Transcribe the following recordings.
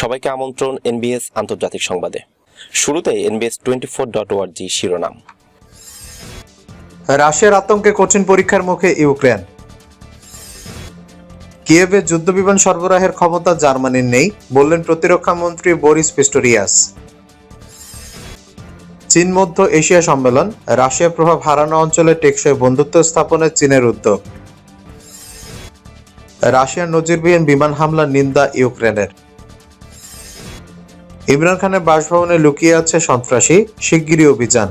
সবাইকে আমন্ত্রণ এনবিএস আন্তর্জাতিক সংবাদে। শুরুতে এনবিএস টোয়েন্টি ফোর ডট ওয়ার্জি শিরোনাম। রাশিয়ার আতঙ্কে কঠিন পরীক্ষার মুখে ইউক্রেন। কিয়েভে যুদ্ধবিমান সরবরাহের ক্ষমতা জার্মানির নেই, বললেন প্রতিরক্ষা মন্ত্রী বরিস পিস্টোরিয়াস। চীন মধ্য এশিয়া সম্মেলন রাশিয়া প্রভাব হারানো অঞ্চলে টেকসই বন্ধুত্ব স্থাপনে চীনের উদ্যোগ। রাশিয়ার নজিরবিহীন বিমান হামলার নিন্দা ইউক্রেনের। ইমরান খানের বাসভবনে লুকিয়ে আছে সন্ত্রাসী শিগগিরই অভিযান।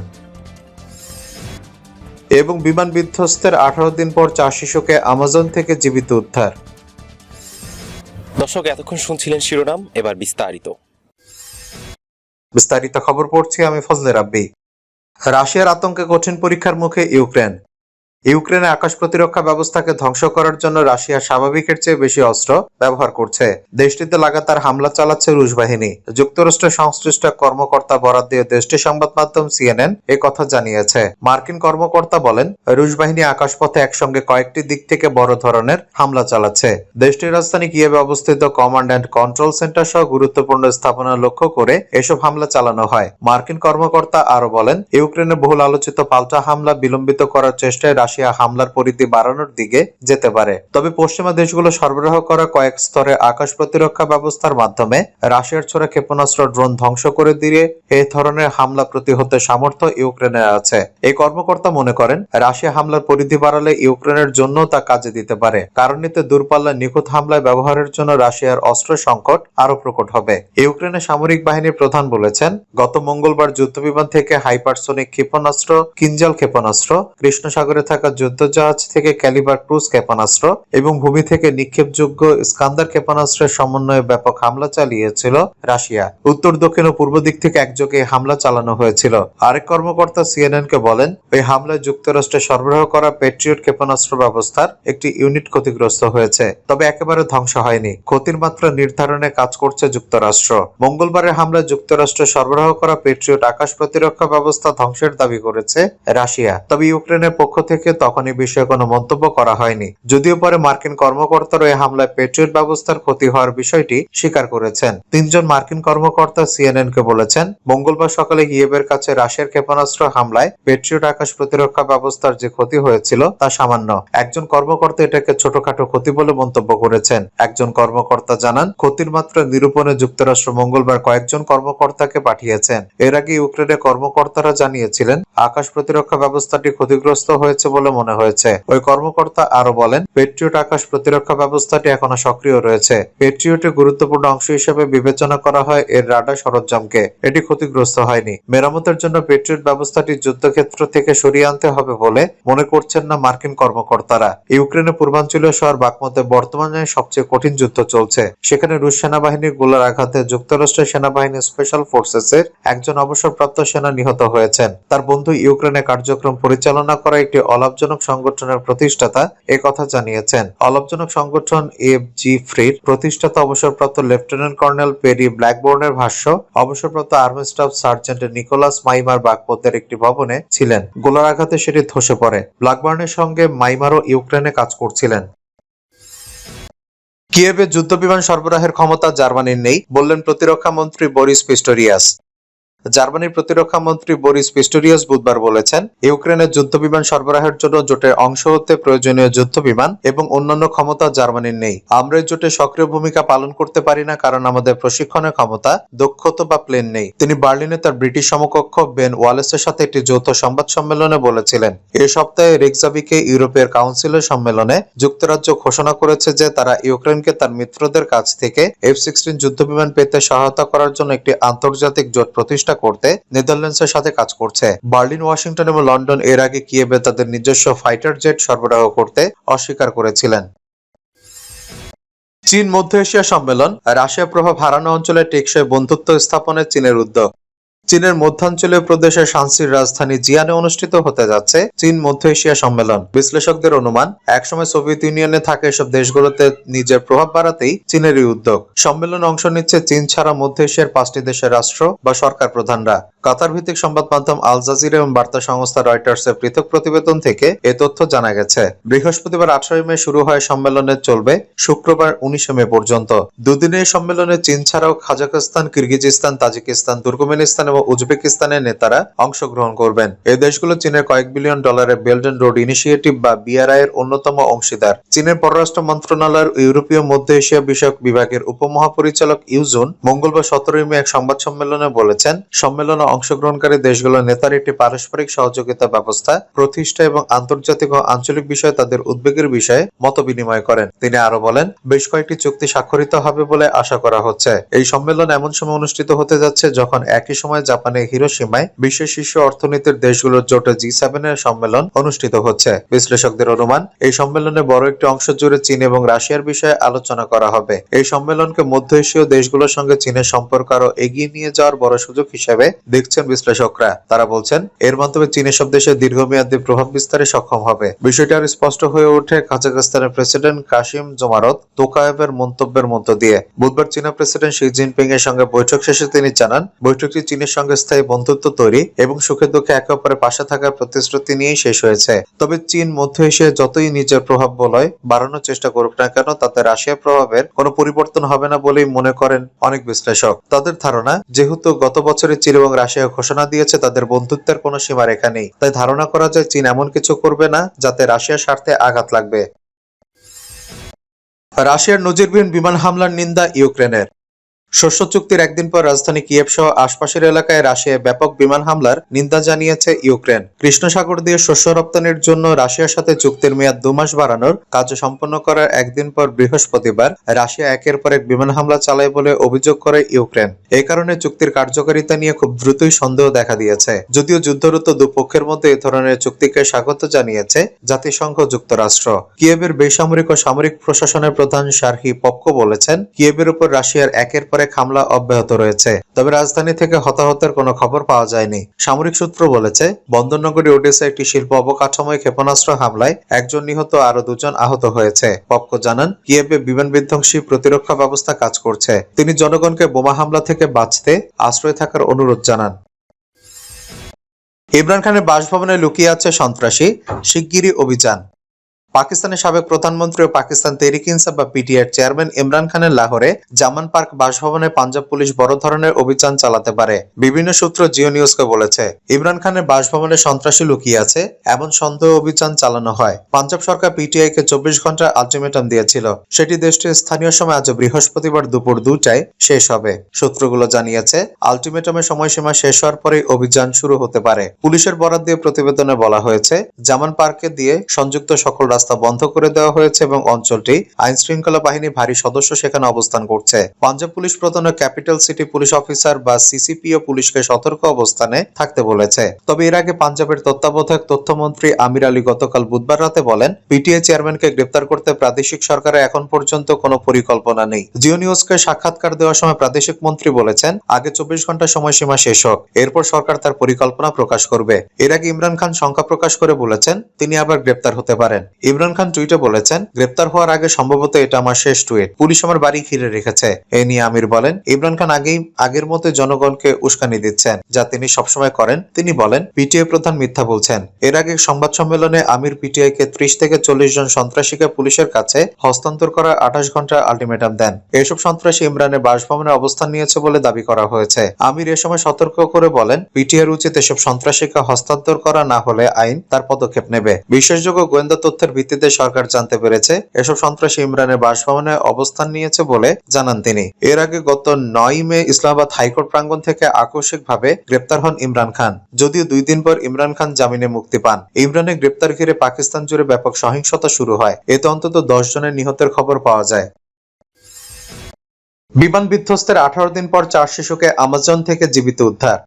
এবং বিমান বিধ্বস্তের আঠারো দিন পর চার শিশুকে আমাজন থেকে জীবিত উদ্ধার। দর্শক এতক্ষণ শুনছিলেন শিরোনাম এবার বিস্তারিত। বিস্তারিত খবর পড়ছি আমি ফজলে রাব্বি। রাশিয়ার আতঙ্কে কঠিন পরীক্ষার মুখে ইউক্রেন। ইউক্রেনে আকাশ প্রতিরক্ষা ব্যবস্থাকে ধ্বংস করার জন্য রাশিয়া স্বাভাবিকের চেয়ে বেশি অস্ত্র ব্যবহার করছে। দেশটিতে লাগাতার হামলা চালাচ্ছে রুশ বাহিনী। যুক্তরাষ্ট্রের সংশ্লিষ্ট কর্মকর্তা বরাদ দিয়ে দেশটির সংবাদ মাধ্যম সিএনএন এ কথা জানিয়েছে। মার্কিন কর্মকর্তা বলেন, রুশ বাহিনী আকাশপথে একসঙ্গে কয়েকটি দিক থেকে বড় ধরনের হামলা চালাচ্ছে। দেশটির রাজধানী কিয়েভে অবস্থিত কমান্ড অ্যান্ড কন্ট্রোল সেন্টার সহ গুরুত্বপূর্ণ স্থাপনা লক্ষ্য করে এসব হামলা চালানো হয়। মার্কিন কর্মকর্তা আরও বলেন, ইউক্রেনে বহুল আলোচিত পাল্টা হামলা বিলম্বিত করার চেষ্টায় রাশিয়া হামলার পরিধি বাড়ানোর দিকে যেতে পারে। তবে পশ্চিমা দেশগুলো সরবরাহ করা কয়েক স্তরে আকাশ প্রতিরক্ষা ব্যবস্থার মাধ্যমে রাশিয়ার ছোড়া ক্ষেপণাস্ত্র ড্রোন ধ্বংস করে দিয়ে এই ধরনের হামলা প্রতিহতের সামর্থ্য ইউক্রেনের আছে। এই কর্মকর্তা মনে করেন, রাশিয়া হামলার পরিধি বাড়ালে ইউক্রেনের জন্য তা কাজে দিতে পারে। কারণ এতে দূরপাল্লা নিখুঁত হামলায় ব্যবহারের জন্য রাশিয়ার অস্ত্র সংকট আরও প্রকট হবে। ইউক্রেনের সামরিক বাহিনীর প্রধান বলেছেন, গত মঙ্গলবার যুদ্ধবিমান থেকে হাইপারসোনিক ক্ষেপণাস্ত্র, কিঞ্জাল ক্ষেপণাস্ত্র কৃষ্ণ সাগরে থাকা যুদ্ধজাহাজ থেকে ক্যালিবার ক্রুজ ক্ষেপণাস্ত্র এবং ভূমি থেকে নিক্ষেপযোগ্য স্কান্দার ক্ষেপণাস্ত্রের সমন্বয়ে ব্যাপক হামলা চালিয়েছিল রাশিয়া। উত্তর, দক্ষিণ ও পূর্ব দিক থেকে একযোগে হামলা চালানো হয়েছিল। আরেক কর্মকর্তা সিএনএন কে বলেন, ওই হামলায় যুক্তরাষ্ট্রে সরবরাহ করা পেট্রিয়ট ক্ষেপণাস্ত্র ব্যবস্থার একটি ইউনিট ক্ষতিগ্রস্ত হয়েছে, তবে একেবারে ধ্বংস হয়নি। ক্ষতির মাত্রা নির্ধারণে কাজ করছে যুক্তরাষ্ট্র। মঙ্গলবারের হামলায় যুক্তরাষ্ট্র সরবরাহ করা পেট্রিয়ট আকাশ প্রতিরক্ষা ব্যবস্থা ধ্বংসের দাবি করেছে রাশিয়া। তবে ইউক্রেনের পক্ষ থেকে তখন এই বিষয়ে কোনো মন্তব্য করা হয়নি। যদিও পরে মার্কিন কর্মকর্তারা এই হামলায় পেট্রিয়ট ব্যবস্থার ক্ষতি হওয়ার বিষয়টি স্বীকার করেছেন। তিনজন মার্কিন কর্মকর্তা সিএনএন কে বলেছেন, মঙ্গলবার সকালে ইয়েবের কাছে রাশিয়ার ক্ষেপণাস্ত্র হামলায় পেট্রিয়ট আকাশ প্রতিরক্ষা ব্যবস্থার যে ক্ষতি হয়েছিল তা সামান্য। একজন কর্মকর্তা এটাকে ছোটখাটো ক্ষতি বলে মন্তব্য করেছেন। একজন কর্মকর্তা জানান, ক্ষতির মাত্রা নিরূপণে যুক্তরাষ্ট্র মঙ্গলবার কয়েকজন কর্মকর্তাকে পাঠিয়েছেন। এর আগে ইউক্রেনের কর্মকর্তারা জানিয়েছিলেন, আকাশ প্রতিরক্ষা ব্যবস্থাটি ক্ষতিগ্রস্ত হয়েছে বলে মনে হয়েছে। ওই কর্মকর্তা আরও বলেন, পেট্রিয়ট আকাশ প্রতিরক্ষা ব্যবস্থাটি এখনও সক্রিয় রয়েছে। পেট্রিয়টের গুরুত্বপূর্ণ অংশ হিসেবে বিবেচনা করা হয় এর রাডার সরঞ্জামকে। এটি ক্ষতিগ্রস্ত হয়নি। মেরামতের জন্য পেট্রিয়ট ব্যবস্থাটি যুদ্ধক্ষেত্র থেকে সরিয়ে আনতে হবে বলে মনে করছেন না মার্কিন কর্মকর্তারা। ইউক্রেনের পূর্বাঞ্চলীয় শহর বাকমতে বর্তমানে সবচেয়ে কঠিন যুদ্ধ চলছে। সেখানে রুশ সেনাবাহিনীর গোলার আঘাতে যুক্তরাষ্ট্রের সেনাবাহিনী স্পেশাল ফোর্সেসের একজন অবসরপ্রাপ্ত সেনা নিহত হয়েছেন। তার বন্ধু ইউক্রেনে কার্যক্রম পরিচালনা করা একটি অলাভজনক সংগঠনের প্রতিষ্ঠাতা কথা জানিয়েছেন। অলাভজনক সংগঠন এফ জি ফ্রির প্রতিষ্ঠাতা অবসরপ্রাপ্ত লেফটেন্যান্ট কর্নেল পেরি ব্ল্যাকবোর্নের ভাষ্য, অবসরপ্রাপ্ত আর্মি স্টাফ সার্জেন্ট নিকোলাস মাইমার বাগপতের একটি ভবনে ছিলেন। গোলার আঘাতে সেটি ধসে পড়ে। ব্ল্যাকবার্নের সঙ্গে মাইমারও ইউক্রেনে কাজ করছিলেন। কিয়েভে যুদ্ধবিমান সরবরাহের ক্ষমতা জার্মানির নেই, বললেন প্রতিরক্ষা মন্ত্রী বরিস পিস্টোরিয়াস। জার্মানির প্রতিরক্ষা মন্ত্রী বরিস পিস্টোরিয়াস বুধবার বলেছেন, ইউক্রেনের যুদ্ধবিমান সরবরাহের জন্য জোটের অংশ হতে প্রয়োজনীয় যুদ্ধবিমান এবং অন্যান্য ক্ষমতা জার্মানির নেই। আমরা এই জোটে সক্রিয় ভূমিকা পালন করতে পারি না কারণ আমাদের প্রশিক্ষণের ক্ষমতা, দক্ষতা বা প্লেন নেই। তিনি বার্লিনে তার ব্রিটিশ সমকক্ষ বেন ওয়ালেসের সাথে একটি যৌথ সংবাদ সম্মেলনে বলেছিলেন, এ সপ্তাহে রেক্সাবিকে ইউরোপের কাউন্সিলের সম্মেলনে যুক্তরাজ্য ঘোষণা করেছে যে তারা ইউক্রেনকে তার মিত্রদের কাছ থেকে এফ সিক্সটিন যুদ্ধবিমান পেতে সহায়তা করার জন্য একটি আন্তর্জাতিক জোট প্রতিষ্ঠা করতে নেদারল্যান্ডসের সাথে কাজ করছে। বার্লিন, ওয়াশিংটন এবং লন্ডন এর আগে কিয়েভে তাদের নিজস্ব ফাইটার জেট সরবরাহ করতে অস্বীকার করেছিলেন। চীন, মধ্য এশিয়া সম্মেলন রাশিয়া প্রভাব হারানো অঞ্চলে টেকসই বন্ধুত্ব স্থাপনের চীনের উদ্যোগ। চীনের মধ্যাঞ্চলীয় প্রদেশের শান্সির রাজধানী জিয়ানে অনুষ্ঠিত হতে যাচ্ছে চীন মধ্য এশিয়া সম্মেলন। বিশ্লেষকদের অনুমান, একসময় সোভিয়েত ইউনিয়নে থাকা এসব দেশগুলোতে নিজের প্রভাব বাড়াতেই চীনের এই উদ্যোগ। সম্মেলনে অংশ নিচ্ছে চীন ছাড়া মধ্য এশিয়ার পাঁচটি দেশের রাষ্ট্র বা সরকার প্রধানরা। কাতার ভিত্তিক সংবাদ মাধ্যম আল জাজিরা এবং বার্তা সংস্থা রয়টার্সের পৃথক প্রতিবেদন থেকে এ তথ্য জানা গেছে। বৃহস্পতিবার আঠারোই মে শুরু হয় সম্মেলনে চলবে শুক্রবার উনিশে মে পর্যন্ত। দুদিনের সম্মেলনে চীন ছাড়াও খাজাকিস্তান কিরগিজিস্তান, তাজিকিস্তান, তুর্কমেনিস্তান এবং উজবেকিস্তানের নেতারা অংশগ্রহণ করবেন। এই দেশগুলো চীনের কয়েক বিলিয়ন ডলারের বেল্ট অ্যান্ড রোড ইনিশিয়েটিভ বা বিআরআই এর অন্যতম অংশীদার। চীনের পররাষ্ট্র মন্ত্রণালয়ের ইউরোপীয় মধ্য এশিয়া বিষয়ক বিভাগের উপমহাপরিচালক ইউজুন মঙ্গলবার সতেরোই মে এক সংবাদ সম্মেলনে বলেছেন, সম্মেলনে অংশগ্রহণকারী দেশগুলোর নেতার একটি পারস্পরিক সহযোগিতা ব্যবস্থা, প্রতিষ্ঠা এবং আন্তর্জাতিক ও আঞ্চলিক বিষয়ে তাদের উদ্বেগের বিষয়ে মত বিনিময় করেন। তিনি আরও বলেন, বেশ কয়েকটি চুক্তি স্বাক্ষরিত হবে বলে আশা করা হচ্ছে। এই সম্মেলন এমন সময় অনুষ্ঠিত হতে যাচ্ছে যখন একই সময় জাপানের হিরোসীমায় বিশ্বের শীর্ষ অর্থনীতির দেশগুলোর জোট জি সেভেন এর সম্মেলন অনুষ্ঠিত হচ্ছে। বিশ্লেষকদের অনুমান, এই সম্মেলনে বড় একটি অংশ জুড়ে চীন এবং রাশিয়ার বিষয়ে আলোচনা করা হবে। এই সম্মেলনকে মধ্য এশীয় দেশগুলোর সঙ্গে চীনের সম্পর্ক আরও এগিয়ে নিয়ে যাওয়ার বড় সুযোগ হিসেবে দেখছেন বিশ্লেষকরা। তারা বলছেন, এর মাধ্যমে চীন এসব দেশের দীর্ঘমেয়াদী প্রভাব বিস্তারে সক্ষম হবে। বিষয়টি আর স্পষ্ট হয়ে ওঠে কাজাখস্তানের প্রেসিডেন্ট কাশিম জোমারত তোকায়েবের মন্তব্যের মধ্য দিয়ে। বুধবার চীনা প্রেসিডেন্ট শি জিনপিং এর সঙ্গে বৈঠক শেষে তিনি জানান, বৈঠকটি চীনের সঙ্গে স্থায়ী বন্ধুত্ব তৈরি এবং সুখে দুঃখে একে অপরের পাশে থাকার প্রতিশ্রুতি নিয়েই শেষ হয়েছে। তবে চীন, মধ্য এশিয়ায় যতই নিজের প্রভাব বলয়, বাড়ানোর চেষ্টা করুক না কেন, তাতে রাশিয়ার প্রভাবের কোনো পরিবর্তন হবে না বলেই মনে করেন অনেক বিশ্লেষক। তাদের ধারণা, যেহেতু গত বছরে চীন এবং রাশিয়া ঘোষণা দিয়েছে, তাদের বন্ধুত্বের কোনো সীমারেখা নেই। তাই ধারণা করা যায় চীন এমন কিছু করবে না, যাতে রাশিয়ার স্বার্থে আঘাত লাগবে। রাশিয়ার নজিরবিহীন বিমান হামলার নিন্দা ইউক্রেনের। শস্য চুক্তির একদিন পর রাজধানী কিয়েভ সহ আশপাশের এলাকায় রাশিয়ায় ব্যাপক বিমান হামলার নিন্দা জানিয়েছে ইউক্রেন। কৃষ্ণসাগর দিয়ে শস্য রপ্তানির জন্য রাশিয়ার সাথে চুক্তির মেয়াদ দু মাস বাড়ানোর কাজ সম্পন্ন করার একদিন পর বৃহস্পতিবার রাশিয়া একের পর এক বিমান হামলা চালায় বলে অভিযোগ করে ইউক্রেন। এই কারণে চুক্তির কার্যকারিতা নিয়ে খুব দ্রুতই সন্দেহ দেখা দিয়েছে। যদিও যুদ্ধরত দুপক্ষের মধ্যে এ ধরনের চুক্তিকে স্বাগত জানিয়েছে জাতিসংঘ যুক্তরাষ্ট্র। কিয়েভের বেসামরিক ও সামরিক প্রশাসনের প্রধান শার্হি পপকো বলেছেন, কিয়েভের উপর রাশিয়ার একের পর এক হামলা অব্যাহত রয়েছে। তবে রাজধানী থেকে হতাহতের কোনো খবর পাওয়া যায়নি। সামরিক সূত্র বলেছে, বন্দরনগরী ওডেসা একটি শিল্প অবকাঠামোয় ক্ষেপণাস্ত্র হামলায় একজন নিহত আরও দুজন আহত হয়েছে। পপকো জানান, কিয়েভে বিমান বিধ্বংসী প্রতিরক্ষা ব্যবস্থা কাজ করছে। তিনি জনগণকে বোমা হামলা থেকে বাঁচতে আশ্রয় থাকার অনুরোধ জানান। ইমরান খানের বাসভবনে লুকিয়ে আছে সন্ত্রাসী, শিগগিরই অভিযান। পাকিস্তানের সাবেক প্রধানমন্ত্রী ও পাকিস্তান তেহরিক ইনসাফ বা পিটিআর চেয়ারম্যান ইমরান খানের লাহোরে জামান পার্ক বাসভবনে পাঞ্জাব পুলিশ বড় ধরনের অভিযান চালাতে পারে। বিভিন্ন সূত্র জিও নিউজকে বলেছে, ইমরান খানের বাসভবনে সন্ত্রাসী লুকিয়ে আছে, এমন সন্দেহ অভিযান চালানো হয়। পাঞ্জাব সরকার পিটিআই কে চব্বিশ ঘণ্টার আলটিমেটাম দিয়েছিল। সেটি দেশটির স্থানীয় সময় আজ বৃহস্পতিবার দুপুর দুটায় শেষ হবে। সূত্রগুলো জানিয়েছে, আলটিমেটামের সময়সীমা শেষ হওয়ার পরেই অভিযান শুরু হতে পারে। পুলিশের বরাদ দিয়ে প্রতিবেদনে বলা হয়েছে, জামান পার্কে দিয়ে সংযুক্ত সকল রাস্তা বন্ধ করে দেওয়া হয়েছে এবং অঞ্চলটি আইন শৃঙ্খলা বাহিনী ভারী সদস্য সেখানে অবস্থান করছে। পাঞ্জাব পুলিশ প্রধান ক্যাপিটাল সিটি পুলিশ অফিসার বা সিসিপিও পুলিশকে সতর্ক অবস্থানে থাকতে বলেছে। তবে এর আগে পাঞ্জাবের তত্ত্বাবধায়ক তথ্যমন্ত্রী আমির আলী গতকাল বুধবার রাতে বলেন, পিটিআই চেয়ারম্যানকে গ্রেপ্তার করতে প্রাদেশিক সরকারের এখন পর্যন্ত কোনো পরিকল্পনা নেই। জিও নিউজকে সাক্ষাৎকার দেওয়ার সময় প্রাদেশিক মন্ত্রী বলেছেন, আগে চব্বিশ ঘণ্টা সময়সীমা শেষ হোক, এরপর সরকার তার পরিকল্পনা প্রকাশ করবে। এর আগে ইমরান খান শঙ্কা প্রকাশ করে বলেছেন, তিনি আবার গ্রেপ্তার হতে পারেন। ইমরান খান টুইটে বলেছেন, গ্রেপ্তার হওয়ার আগে সম্ভবত এটা আমার শেষ টুইট। পুলিশ আমার বাড়ি ঘিরে রেখেছে। এ নিয়ে আমির বলেন, ইমরান খান আগেই, আগের মতো জনগণকে উস্কানি দিচ্ছেন, যা তিনি সবসময় করেন। তিনি বলেন, পিটিআই প্রধান মিথ্যা বলছেন। এর আগে সংবাদ সম্মেলনে আমির পিটিআই কে ত্রিশ থেকে চল্লিশ জন সন্ত্রাসীকে পুলিশের কাছে হস্তান্তর করার আঠাশ ঘণ্টা আলটিমেটাম দেন। এসব সন্ত্রাসী ইমরানের বাসভবনে অবস্থান নিয়েছে বলে দাবি করা হয়েছে। আমির এ সময় সতর্ক করে বলেন পিটিআর উচিত এসব সন্ত্রাসীকে হস্তান্তর করা না হলে আইন তার পদক্ষেপ নেবে। বিশ্বাসযোগ্য গোয়েন্দা তথ্যের ভিত্তিতে সরকার জানতে পেরেছে, এসব সন্ত্রাসী ইমরানের বাসভবনে অবস্থান নিয়েছে বলে জানান তিনি। এর আগে গত নয় মে ইসলামাবাদ হাইকোর্ট প্রাঙ্গণ থেকে আকস্মিকভাবে গ্রেপ্তার হন ইমরান খান। যদিও দুই দিন পর ইমরান খান জামিনে মুক্তি পান। ইমরানের গ্রেপ্তার ঘিরে পাকিস্তান জুড়ে ব্যাপক সহিংসতা শুরু হয়। এতে অন্তত দশ জনের নিহতের খবর পাওয়া যায়। বিমান বিধ্বস্তের আঠারো দিন পর চার শিশুকে আমাজন থেকে জীবিত উদ্ধার।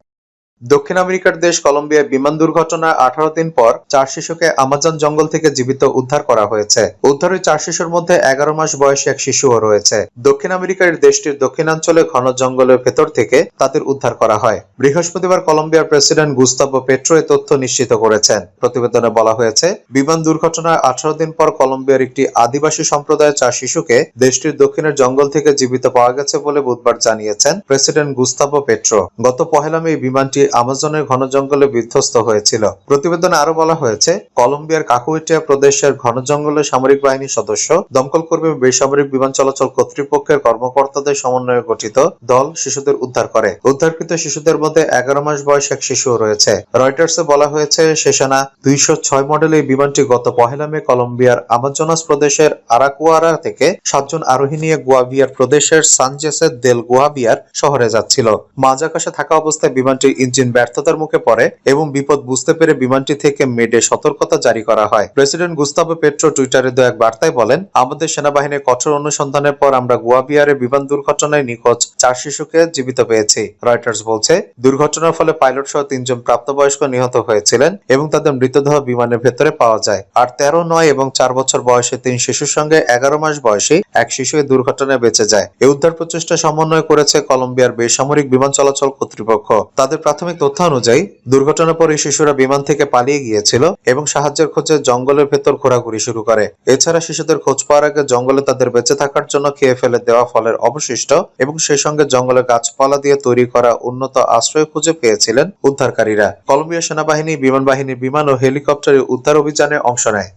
দক্ষিণ আমেরিকার দেশ কলম্বিয়ায় বিমান দুর্ঘটনার আঠারো দিন পর চার শিশুকে আমাজন জঙ্গল থেকে জীবিত উদ্ধার করা হয়েছে। উদ্ধার ওই চার শিশুর মধ্যে এগারো মাস বয়সী এক শিশুও রয়েছে। দক্ষিণ আমেরিকার দেশটির দক্ষিণাঞ্চলে ঘন জঙ্গলের ভেতর থেকে তাদের উদ্ধার করা হয়। বৃহস্পতিবার কলম্বিয়ার প্রেসিডেন্ট গুস্তাভো পেট্রো এ তথ্য নিশ্চিত করেছেন। প্রতিবেদনে বলা হয়েছে, বিমান দুর্ঘটনায় আঠারো দিন পর কলম্বিয়ার একটি আদিবাসী সম্প্রদায়ের চার শিশুকে দেশটির দক্ষিণের জঙ্গল থেকে জীবিত পাওয়া গেছে বলে বুধবার জানিয়েছেন প্রেসিডেন্ট গুস্তাভো পেট্রো। গত পহেলা মে বিমানটি আমাজনের ঘন জঙ্গলে বিধ্বস্ত হয়েছিল। প্রতিবেদনে আরও বলা হয়েছে, কলম্বিয়ার কাকুইটিয়া প্রদেশের ঘন জঙ্গলে সামরিক বাহিনীর সদস্য দমকল কর্মী বেসামরিক বিমান চলাচল কর্তৃপক্ষের কর্মকর্তাদের সমন্বয়ে গঠিত দল শিশুদের উদ্ধার করে। উদ্ধারকৃত শিশুদের মধ্যে এগারো মাস বয়স এক শিশুও রয়েছে। রয়টার্সে বলা হয়েছে শেষানা দুইশো ছয় মডেল এই বিমানটি গত পহেলা মে কলম্বিয়ার আমাজনাস প্রদেশের আরাকুয়ারা থেকে সাতজন আরোহী নিয়ে গুয়াভিয়ার প্রদেশের সানজেসের দেল গুয়াভিয়ার শহরে যাচ্ছিল। মাঝ আকাশে থাকা অবস্থায় বিমানটির ইঞ্জিন ব্যর্থতার মুখে পড়ে এবং বিপদ বুঝতে পেরে বিমানটি থেকে মেডে সতর্কতা জারি করা হয়। প্রেসিডেন্ট গুস্তাভো পেট্রো টুইটারে দু এক বার্তায় বলেন, আমাদের সেনাবাহিনীর কঠোর অনুসন্ধানের পর আমরা গুয়াবিয়ারে বিমান দুর্ঘটনায় নিখোঁজ চার শিশুকে জীবিত পেয়েছি। রয়টার্স বলছে, দুর্ঘটনার ফলে পাইলট সহ তিনজন প্রাপ্তবয়স্ক নিহত হয়েছিলেন এবং তাদের মৃতদেহ বিমানের ভেতরে পাওয়া যায়। আর তেরো, নয় এবং চার বছর বয়সে তিন শিশুর সঙ্গে এগারো মাস বয়সী এক শিশু দুর্ঘটনায় বেঁচে যায়। এই উদ্ধার প্রচেষ্টা সমন্বয় করেছে কলম্বিয়ার বেসামরিক বিমান চলাচল কর্তৃপক্ষ। তাদের প্রাথমিক তথ্য অনুযায়ী, দুর্ঘটনার পর শিশুরা বিমান থেকে পালিয়ে গিয়েছিল এবং সাহায্যের খোঁজে জঙ্গলের ভেতর ঘোরাঘুরি শুরু করে। এছাড়া শিশুদের খোঁজ পাওয়ার আগে জঙ্গলে তাদের বেঁচে থাকার জন্য খেয়ে ফেলে দেওয়া ফলের অবশিষ্ট এবং সেই সঙ্গে জঙ্গলে গাছপালা দিয়ে তৈরি করা উন্নত আশ্রয় খুঁজে পেয়েছিলেন উদ্ধারকারীরা। কলম্বিয়া সেনাবাহিনী, বিমান বাহিনীর বিমান ও হেলিকপ্টারে উদ্ধার অভিযানে অংশ নেয়।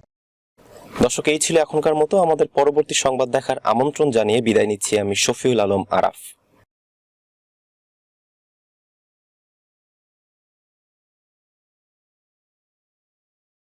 দর্শক, এই ছিল এখনকার মতো। আমাদের পরবর্তী সংবাদ দেখার আমন্ত্রণ জানিয়ে বিদায় নিচ্ছি আমি শফিউল আলম আরাফ।